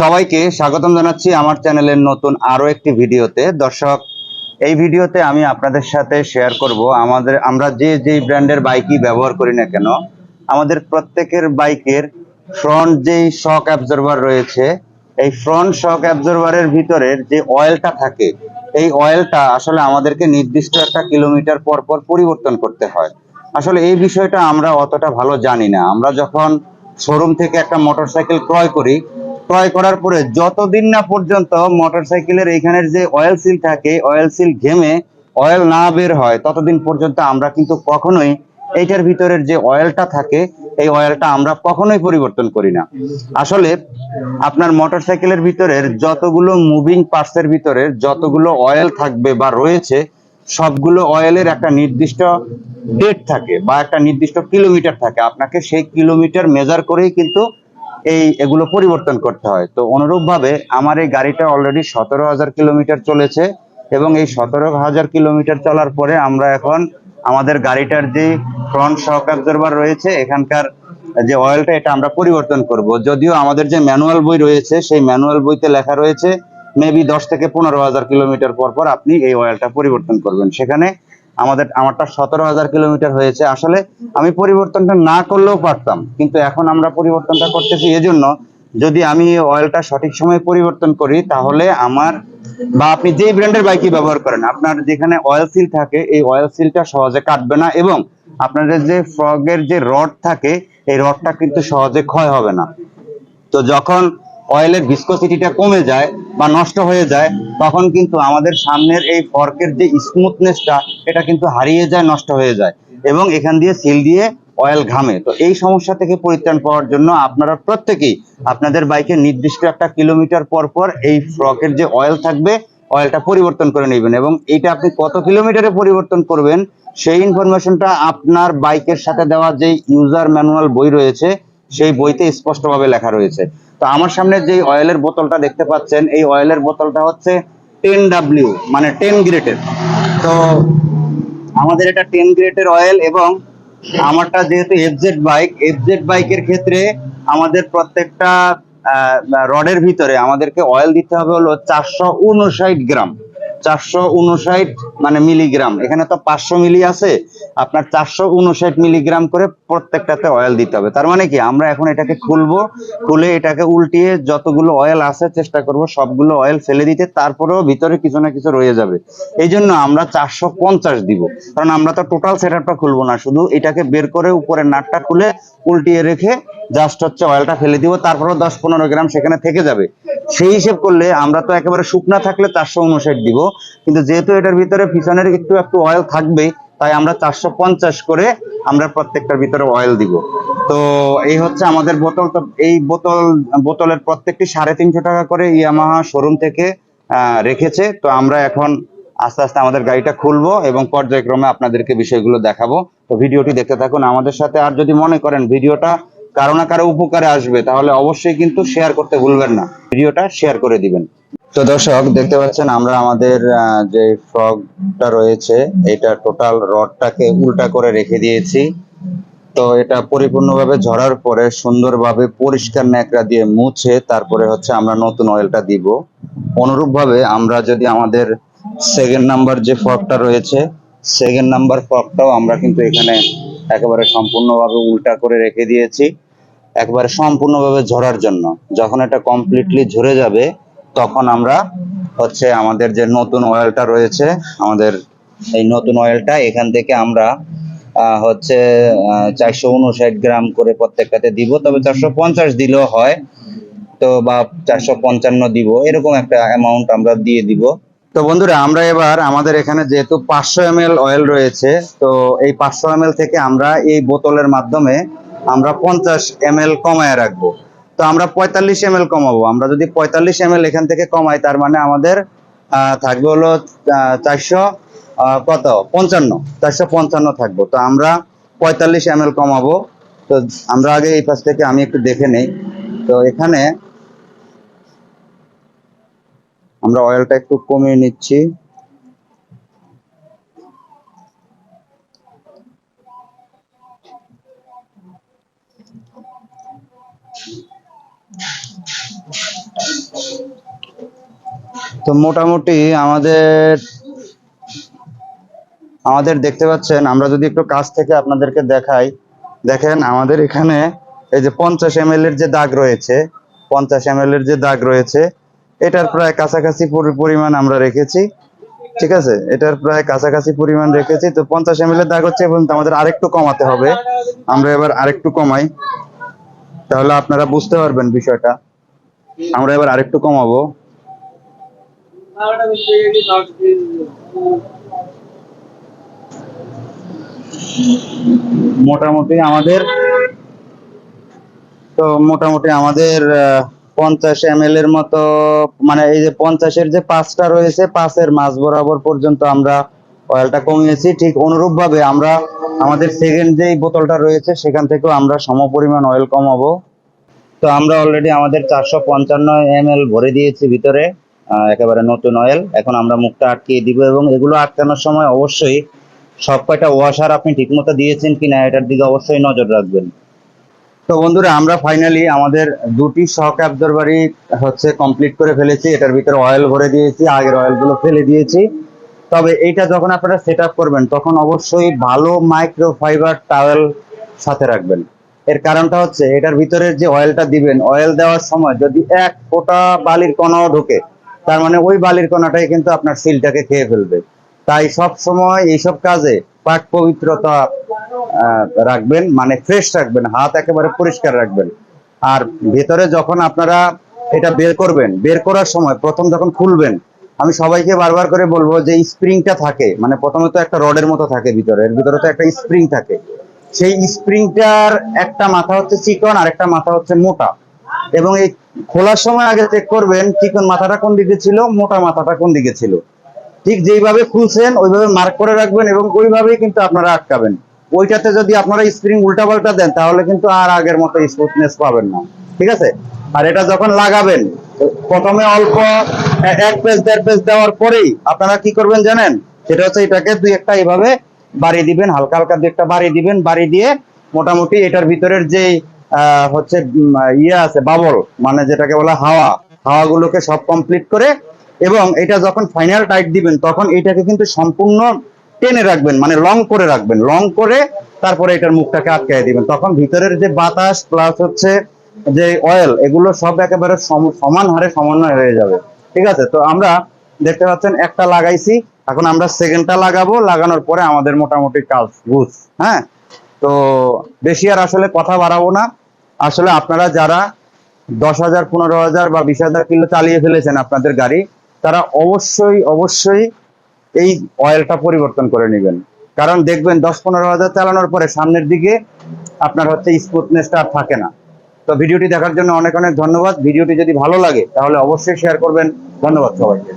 সবাইকে স্বাগতম জানাচ্ছি আমার চ্যানেলের নতুন আরও একটি ভিডিওতে। দর্শক, এই ভিডিওতে আমি আপনাদের সাথে শেয়ার করব আমাদের, আমরা যে যেই ব্র্যান্ডের বাইকই ব্যবহার করি না কেন, আমাদের প্রত্যেকের বাইকের ফ্রন্ট যেই শক অ্যাবজর্ভার রয়েছে, এই ফ্রন্ট শক অ্যাবজর্ভারের ভিতরের যে অয়েলটা থাকে, এই অয়েলটা আসলে আমাদেরকে নির্দিষ্ট একটা কিলোমিটার পর পর পরিবর্তন করতে হয়। আসলে এই বিষয়টা আমরা অতটা ভালো জানি না। আমরা যখন শোরুম থেকে একটা মোটরসাইকেল ক্রয় করি ক্রয় করার পরে যতদিন না পর্যন্ত মোটরসাইকেলের এইখানের যে অয়েল সিল থাকে অয়েল সিল ঘেমে অয়েল না বের হয়, ততদিন পর্যন্ত আমরা কিন্তু কখনোই এইটার ভিতরের যে অয়েলটা থাকে, এই অয়েলটা আমরা কখনোই পরিবর্তন করি না। আসলে আপনার মোটরসাইকেলের ভিতরের যতগুলো মুভিং পার্টসের ভিতরে যতগুলো অয়েল থাকবে বা রয়েছে, সবগুলো অয়েলের একটা নির্দিষ্ট ডেট থাকে বা একটা নির্দিষ্ট কিলোমিটার থাকে। আপনাকে সেই কিলোমিটার মেজার করেই কিন্তু এই এগুলো পরিবর্তন করতে হয়। তো অনুরূপভাবে আমার এই গাড়িটা অলরেডি সতেরো হাজার কিলোমিটার চলেছে এবং এই সতেরো হাজার কিলোমিটার চলার পরে আমরা এখন আমাদের গাড়িটার যে ফ্রন্ট শক অ্যাবজর্ভার রয়েছে, এখানকার যে অয়েলটা এটা আমরা পরিবর্তন করব। যদিও আমাদের যে ম্যানুয়াল বই রয়েছে, সেই ম্যানুয়াল বইতে লেখা রয়েছে মেবি দশ থেকে পনেরো হাজার কিলোমিটার পর পর আপনি এই অয়েলটা পরিবর্তন করবেন। সেখানে আমাদের, আমারটা সতেরো হাজার কিলোমিটার হয়েছে। আসলে আমি পরিবর্তনটা না করলেও পারতাম, কিন্তু এখন আমরা পরিবর্তনটা করতেছি এজন্য যদি আমি অয়েলটা সঠিক সময়ে পরিবর্তন করি, তাহলে আমার বা আপনি যেই ব্র্যান্ডের বাইকই ব্যবহার করেন, আপনার যেখানে অয়েল সিল থাকে, এই অয়েল সিলটা সহজে কাটবে না এবং আপনাদের যে ফ্রগের যে রড থাকে, এই রডটা কিন্তু সহজে ক্ষয় হবে না। তো যখন অয়েলের ভিসকোসিটিটা কমে যায় বা নষ্ট হয়ে যায়, তখন কিন্তু আমাদের সামনের এই ফর্কের যে স্মুথনেসটা এটা কিন্তু হারিয়ে যায়, নষ্ট হয়ে যায়। এবং এখান দিয়ে সিল দিয়ে অয়েল ঘামে। তো এই সমস্যা থেকে পরিত্রাণ পাওয়ার জন্য আপনারা প্রত্যেকেই আপনাদের বাইকের নির্দিষ্ট একটা কিলোমিটার পর পর এই ফ্রকের যে অয়েল থাকবে অয়েলটা পরিবর্তন করে নেবেন। এবং এটা আপনি কত কিলোমিটারে পরিবর্তন করবেন, সেই ইনফরমেশনটা আপনার বাইকের সাথে দেওয়া যে ইউজার ম্যানুয়াল বই রয়েছে, সেই বইতে স্পষ্টভাবে লেখা রয়েছে। তো আমার সামনে যে অয়েলের বোতলটা দেখতে পাচ্ছেন, এই অয়েলের বোতলটা হচ্ছে টেন ডাব্লিউ মানে টেন গ্রেটের তো আমাদের এটা টেন গ্রেটের অয়েল এবং আমারটা যেহেতু এফজেড বাইক এফজেড বাইকের ক্ষেত্রে আমাদের প্রত্যেকটা রডের ভিতরে আমাদেরকে অয়েল দিতে হবে হলো চারশো উনষাট গ্রাম। চারশো উনষাট মানে মিলিগ্রাম। এখানে তো পাঁচশো মিলি আছে, আপনার চারশো উনষাট মিলিগ্রাম করে প্রত্যেকটাতে অয়েল দিতে হবে। তার মানে কি, আমরা এখন এটাকে খুলবো, খুলে এটাকে উল্টিয়ে যতগুলো অয়েল আছে, চেষ্টা করব সবগুলো অয়েল ফেলে দিতে, তারপরেও ভিতরে কিছু না কিছু রয়ে যাবে। এই জন্য আমরা চারশো পঞ্চাশ দিব। কারণ আমরা তো টোটাল সেট আপটা খুলবো না, শুধু এটাকে বের করে উপরে নাটটা খুলে উল্টিয়ে রেখে জাস্ট হচ্ছে অয়েলটা ফেলে দিব, তারপরেও দশ পনেরো গ্রাম সেখানে থেকে যাবে। সেই হিসেব করলে আমরা তো একেবারে শুকনা থাকলে চারশো উনষাট দিব। কিন্তু যেহেতু এটার ভিতরে পিছনের একটু একটু অয়েল থাকবে, তাই আমরা চারশো পঞ্চাশ করে আমরা প্রত্যেকটার ভিতরে অয়েল দিব। তো এই হচ্ছে আমাদের বোতল। তো এই বোতল, বোতলের প্রত্যেকটি সাড়ে তিনশো টাকা করে ইয়ামাহা শোরুম থেকে রেখেছে। তো আমরা এখন আস্তে আস্তে আমাদের গাড়িটা খুলবো এবং পর্যায়ক্রমে আপনাদেরকে বিষয়গুলো দেখাবো। তো ভিডিওটি দেখতে থাকুন আমাদের সাথে। আর যদি মনে করেন ভিডিওটা কারও না কারও উপকারে আসবে, তাহলে অবশ্যই কিন্তু শেয়ার করতে ভুলবেন না। ভিডিওটা শেয়ার করে দিবেন। তো দর্শক, দেখতে পাচ্ছেন আমরা আমাদের যে ফ্রগটা রয়েছে, এটা টোটাল রডটাকে উল্টা করে রেখে দিয়েছি। তো এটা পরিপূর্ণভাবে ঝরার পরে সুন্দরভাবে পরিষ্কার ন্যাকড়া দিয়ে মুছে তারপরে হচ্ছে আমরা নতুন অয়েলটা দিব। অনুরূপভাবে আমরা যদি আমাদের সেকেন্ড নাম্বার যে ফর্কটা রয়েছে সেকেন্ড নাম্বার ফর্কটাও আমরা কিন্তু এখানে একেবারে সম্পূর্ণভাবে উল্টা করে রেখে দিয়েছি। একবারে সম্পূর্ণভাবে ঝরার জন্য। যখন এটা কমপ্লিটলি ঝরে যাবে, তখন আমরা হচ্ছে আমাদের যে নতুন অয়েলটা রয়েছে, আমাদের এই নতুন অয়েলটা এখান থেকে আমরা হচ্ছে চারশো উনষাট গ্রাম করে প্রত্যেকটাতে দিব। তবে চারশো পঞ্চাশ দিলেও হয়, তো বা চারশো পঞ্চান্ন দিব। এরকম একটা অ্যামাউন্ট আমরা দিয়ে দিব। তো বন্ধুরা, আমরা এবার আমাদের এখানে যেহেতু পাঁচশো এম অয়েল রয়েছে, তো এই পাঁচশো এম থেকে আমরা এই বোতলের মাধ্যমে আমরা পঞ্চাশ এম কমায় রাখব। তো আমরা পঁয়তাল্লিশ এম কমাবো। আমরা যদি পঁয়তাল্লিশ এম এখান থেকে কমাই, তার মানে আমাদের থাকবে হলো চারশো কত? পঞ্চান্ন। চারশো পঞ্চান্ন থাকব। তো আমরা পঁয়তাল্লিশ এম কমাবো। তো আমরা আগে এই পাশ থেকে আমি একটু দেখে নেই। তো এখানে আমরা অয়েলটা একটু কমিয়ে নিচ্ছি। তো মোটামুটি আমাদের আমাদের দেখতে পাচ্ছেন, আমরা যদি একটু কাছ থেকে আপনাদেরকে দেখাই, দেখেন আমাদের এখানে এই যে পঞ্চাশ এম এর যে দাগ রয়েছে, পঞ্চাশ এম এর যে দাগ রয়েছে এটার প্রায় কাছাকাছি পরিমাণ আমরা রেখেছি। ঠিক আছে? এটার প্রায় কাছাকাছি পরিমাণ রেখেছি। তো পঞ্চাশ এম দাগ হচ্ছে এবং আমাদের আরেকটু কমাতে হবে। আমরা এবার আরেকটু কমাই। তাহলে আপনারা বুঝতে পারবেন বিষয়টা। আমরা এবার আরেকটু কমাবো। মোটামুটি আমাদের তো মোটামুটি আমাদের পঞ্চাশ এম এর মতো মানে এই যে পঞ্চাশের যে পাঁচটা রয়েছে, পাঁচের মাঝ বরাবর পর্যন্ত আমরা অয়েলটা কমিয়েছি। ঠিক অনুরূপ ভাবে আমরা আমাদের সেকেন্ড যেই বোতলটা রয়েছে, সেখান থেকেও আমরা সম পরিমাণ অয়েল কমাবো। তো আমরা অলরেডি আমাদের চারশো পঞ্চান্ন এম ভরে দিয়েছি ভিতরে একেবারে নতুন অয়েল এখন আমরা মুখটা আটকিয়ে দিব এবং এগুলো আটকানোর সময় অবশ্যই সব কয়টা ওয়াশার আপনি ঠিকমতো দিয়েছেন কিনা, এটার দিকে অবশ্যই নজর রাখবেন। তো বন্ধুরা, আমরা ফাইনালি আমাদের দুটি শক অ্যাবজর্ভারই হচ্ছে কমপ্লিট করে ফেলেছি। এটার ভিতরে অয়েল ভরে দিয়েছি, আগের অয়েলগুলো ফেলে দিয়েছি। তবে এইটা যখন আপনারা সেট করবেন, তখন অবশ্যই ভালো মাইক্রো ফাইবার টাওয়েল সাথে রাখবেন। এর কারণটা হচ্ছে, এটার ভিতরে যে অয়েলটা দিবেন অয়েল দেওয়ার সময় যদি এক ফোঁটা বালির কণাও ঢোকে, তার মানে ওই বালির কণাটাই কিন্তু আপনার সিলটাকে খেয়ে ফেলবে। তাই সব সময় এইসব কাজে পাক পবিত্রতা রাখবেন মানে ফ্রেশ রাখবেন, হাত একেবারে পরিষ্কার রাখবেন। আর ভেতরে যখন আপনারা এটা বের করবেন, বের করার সময় প্রথম যখন খুলবেন, আমি সবাইকে বারবার করে বলব যে স্প্রিংটা থাকে মানে প্রথমে তো একটা রডের মতো থাকে ভিতরে, এর ভিতরে তো একটা স্প্রিং থাকে। সেই স্প্রিংটার একটা মাথা হচ্ছে চিকন, আর একটা মাথা হচ্ছে মোটা। এবং এই খোলার সময় আগে চেক করবেন, চিকন মাথাটা কোন দিকে ছিল, মোটা মাথাটা কোন দিকে ছিল। ঠিক যেইভাবে খুলছেন, ওইভাবে মার্ক করে রাখবেন এবং ওইভাবেই কিন্তু আপনারা আটকাবেন। ওইটাতে যদি আপনারা স্প্রিং উল্টাপাল্টা দেন, তাহলে কিন্তু আর আগের মতো স্মুথনেস পাবেন না। ঠিক আছে? আর এটা যখন লাগাবেন, প্রথমে অল্প এক পেজ দেড় পেজ দেওয়ার পরেই আপনারা কি করবেন জানেন? সেটা হচ্ছে এটাকে দুই একটা এইভাবে বাড়িয়ে দিবেন, হালকা হালকা দুই একটা বাড়িয়ে দিবেন, বাড়ি দিয়ে মোটামুটি এটার ভিতরের যে হচ্ছে ইয়ে আছে বাবল মানে যেটাকে বলা হাওয়া, হাওয়াগুলোকে সব কমপ্লিট করে এবং এটা যখন ফাইনাল টাইট দিবেন, তখন এটাকে কিন্তু সম্পূর্ণ টেনে রাখবেন মানে লং করে রাখবেন। লং করে তারপরে এটার মুখটাকে আটকায় দিবেন। তখন ভিতরের যে বাতাস প্লাস হচ্ছে যে অয়েল এগুলো সব একেবারে সমান হারে সমন্বয় হয়ে যাবে। ঠিক আছে? তো আমরা দেখতে পাচ্ছেন একটা লাগাইছি। এখন আমরা সেকেন্ডটা লাগাবো। লাগানোর পরে আমাদের মোটামুটি কাজ বুঝ হ্যাঁ? তো বেশি আর আসলে কথা বাড়াবো না। আসলে আপনারা যারা দশ হাজার, পনেরো হাজার বা বিশ হাজার কিলো চালিয়ে ফেলেছেন আপনাদের গাড়ি তারা অবশ্যই অবশ্যই এই অয়েলটা পরিবর্তন করে নেবেন। কারণ দেখবেন দশ পনেরো হাজার চালানোর পরে সামনের দিকে আপনার হচ্ছে স্মুথনেসটা আর থাকে না। তো ভিডিওটি দেখার জন্য অনেক অনেক ধন্যবাদ। ভিডিওটি যদি ভালো লাগে তাহলে অবশ্যই শেয়ার করবেন। ধন্যবাদ সবাইকে।